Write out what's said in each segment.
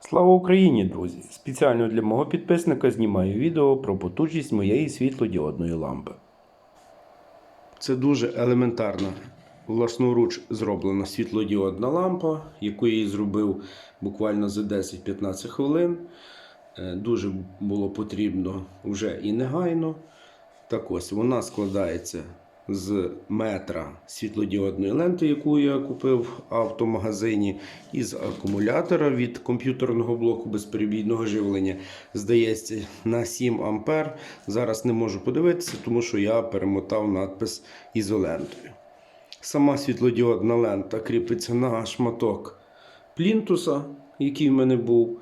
Слава Україні, друзі! Спеціально для мого підписника знімаю відео про потужність моєї світлодіодної лампи. Це дуже елементарна власноруч зроблена світлодіодна лампа, яку я її зробив буквально за 10-15 хвилин. Е, Дуже було потрібно вже і негайно. Так ось вона складається з метра світлодіодної ленти, яку я купив в автомагазині, і з акумулятора від комп'ютерного блоку безперебійного живлення. Здається, на 7 ампер. Зараз не можу подивитися, тому що я перемотав надпис ізолентою. Сама світлодіодна лента кріпиться на шматок плінтуса, який в мене був.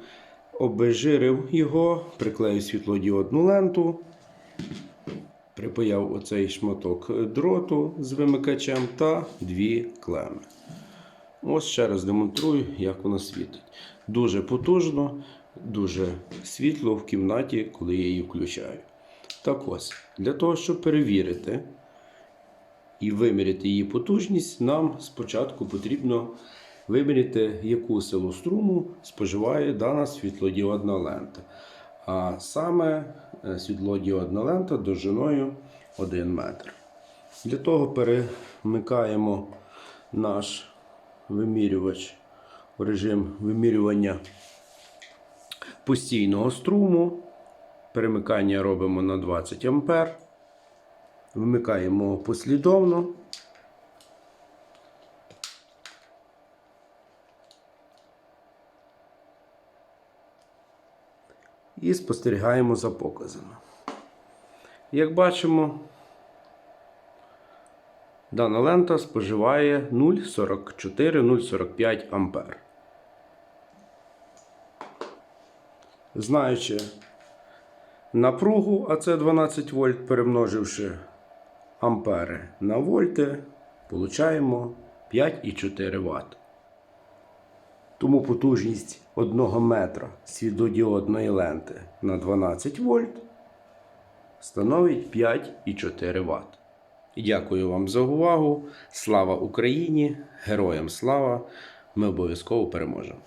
Обезжирив його, приклеїв світлодіодну ленту, припаяв оцей шматок дроту з вимикачем та дві клеми. Ось ще раз демонструю, як воно світить. Дуже потужно, дуже світло в кімнаті, коли я її включаю. Так ось, для того, щоб перевірити і виміряти її потужність, нам спочатку потрібно виміряти, яку силу струму споживає дана світлодіодна лента. А саме е, світлодіодна лента довжиною 1 метр. Для того перемикаємо наш вимірювач в режим вимірювання постійного струму. Перемикання робимо на 20 А. Вмикаємо послідовно. І спостерігаємо за показами. Як бачимо, дана лента споживає 0,44-0,45 ампер. Знаючи напругу, а це 12 вольт, перемноживши ампери на вольти, получаємо 5,4 Вт. Тому потужність 1 метра світлодіодної ленти на 12 вольт становить 5,4 Вт. Дякую вам за увагу. Слава Україні! Героям слава! Ми обов'язково переможемо!